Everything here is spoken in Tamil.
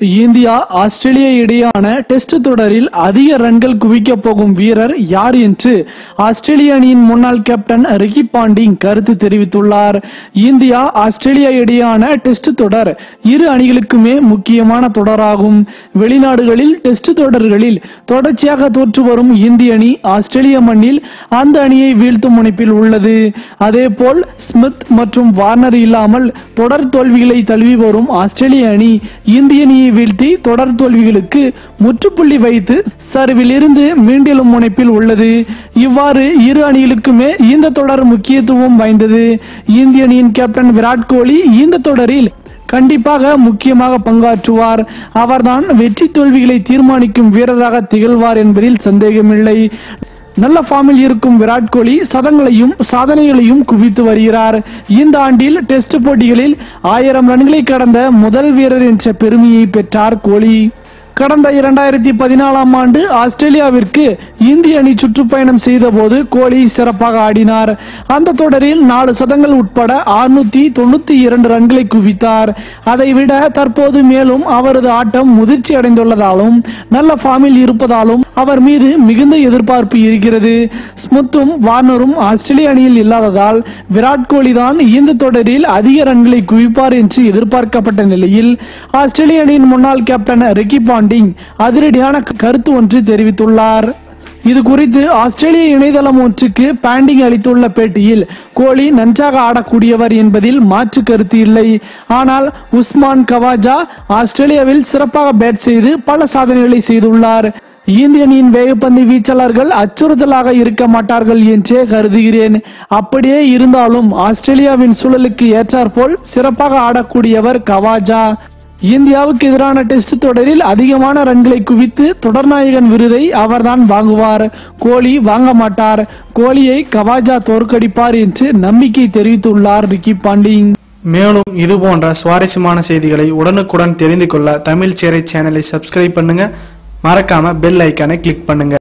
இந்தியா ஆஸ்திரேலியா இடையான டெஸ்ட் தொடரில் அதிக ரன்கள் குவிக்கப் போகும் வீரர் யார் என்று ஆஸ்திரேலிய அணியின் முன்னாள் கேப்டன் ரிக்கி பாண்டிங் கருத்து தெரிவித்துள்ளார். இந்தியா ஆஸ்திரேலியா இடையான டெஸ்ட் தொடர் இரு அணிகளுக்குமே முக்கியமான தொடராகும். வெளிநாடுகளில் டெஸ்ட் தொடர்களில் தொடர்ச்சியாக தோற்று வரும் இந்திய அணி ஆஸ்திரேலிய மண்ணில் அந்த அணியை வீழ்த்தும் முனைப்பில் உள்ளது. அதேபோல் ஸ்மித் மற்றும் வார்னர் இல்லாமல் தொடர் தோல்விகளை தழுவி வரும் ஆஸ்திரேலிய அணி இந்திய அணியை வீழ்த்தி தொடர் தோல்விகளுக்கு முற்றுப்புள்ளி வைத்து சரிவில் இருந்து மீண்டெழும் முனைப்பில் உள்ளது. இவ்வாறு இரு அணிகளுக்குமே இந்த தொடர் முக்கியத்துவம் வாய்ந்தது. இந்திய அணியின் கேப்டன் விராட் கோலி இந்த தொடரில் கண்டிப்பாக முக்கியமாக பங்காற்றுவார். அவர்தான் வெற்றி தோல்விகளை தீர்மானிக்கும் வீரராக திகழ்வார் என்பதில் சந்தேகமில்லை. நல்ல ஃபார்மில் இருக்கும் விராட் கோலி சதங்களையும் சாதனைகளையும் குவித்து வருகிறார். இந்த ஆண்டில் டெஸ்ட் போட்டிகளில் ஆயிரம் ரன்களை கடந்த முதல் வீரர் என்ற பெருமையை பெற்றார் கோலி. கடந்த இரண்டாயிரத்தி பதினாலாம் ஆண்டு ஆஸ்திரேலியாவிற்கு இந்திய அணி சுற்றுப்பயணம் செய்தபோது கோலி சிறப்பாக ஆடினார். அந்த தொடரில் நாலு சதங்கள் உட்பட அறுநூத்தி தொண்ணூத்தி இரண்டு ரன்களை குவித்தார். அதைவிட தற்போது மேலும் அவரது ஆட்டம் முதிர்ச்சி அடைந்துள்ளதாலும் நல்ல ஃபார்மில் இருப்பதாலும் அவர் மீது மிகுந்த எதிர்பார்ப்பு இருக்கிறது. ஸ்மித்தும் வார்னரும் ஆஸ்திரேலிய அணியில் இல்லாததால் விராட் கோலி தான் இந்த தொடரில் அதிக ரன்களை குவிப்பார் என்று எதிர்பார்க்கப்பட்ட நிலையில் ஆஸ்திரேலிய அணியின் முன்னாள் கேப்டன் ரிக்கி பாண்டிங் அதிரடியான கருத்து ஒன்று தெரிவித்துள்ளார். இது குறித்து ஆஸ்திரேலிய இணையதளம் ஒன்றுக்கு பேண்டிங் அளித்துள்ள பேட்டியில் கோலி நன்றாக ஆடக்கூடியவர் என்பதில் மாற்று கருத்து இல்லை. ஆனால் உஸ்மான் கவாஜா ஆஸ்திரேலியாவில் சிறப்பாக பேட் செய்து பல சாதனைகளை செய்துள்ளார். இந்திய அணியின் வேகப்பந்து வீச்சாளர்கள் அச்சுறுத்தலாக இருக்க மாட்டார்கள் என்றே கருதுகிறேன். அப்படியே இருந்தாலும் ஆஸ்திரேலியாவின் சூழலுக்கு ஏற்றாற்போல் சிறப்பாக ஆடக்கூடியவர் கவாஜா. இந்தியாவுக்கு எதிரான டெஸ்ட் தொடரில் அதிகமான ரன்களை குவித்து தொடர்நாயகன் விருதை அவர்தான் வாங்குவார். கோலி வாங்க மாட்டார். கோலியை கவாஜா தோற்கடிப்பார் என்று நம்பிக்கை தெரிவித்துள்ளார் ரிக்கி பாண்டிங் மேலும் இது போன்ற சுவாரஸ்யமான செய்திகளை உடனுக்குடன் தெரிந்து கொள்ள தமிழ் சேரை சேனலை சப்ஸ்கிரைப் பண்ணுங்க. மறக்காம பெல் ஐக்கானை கிளிக் பண்ணுங்க.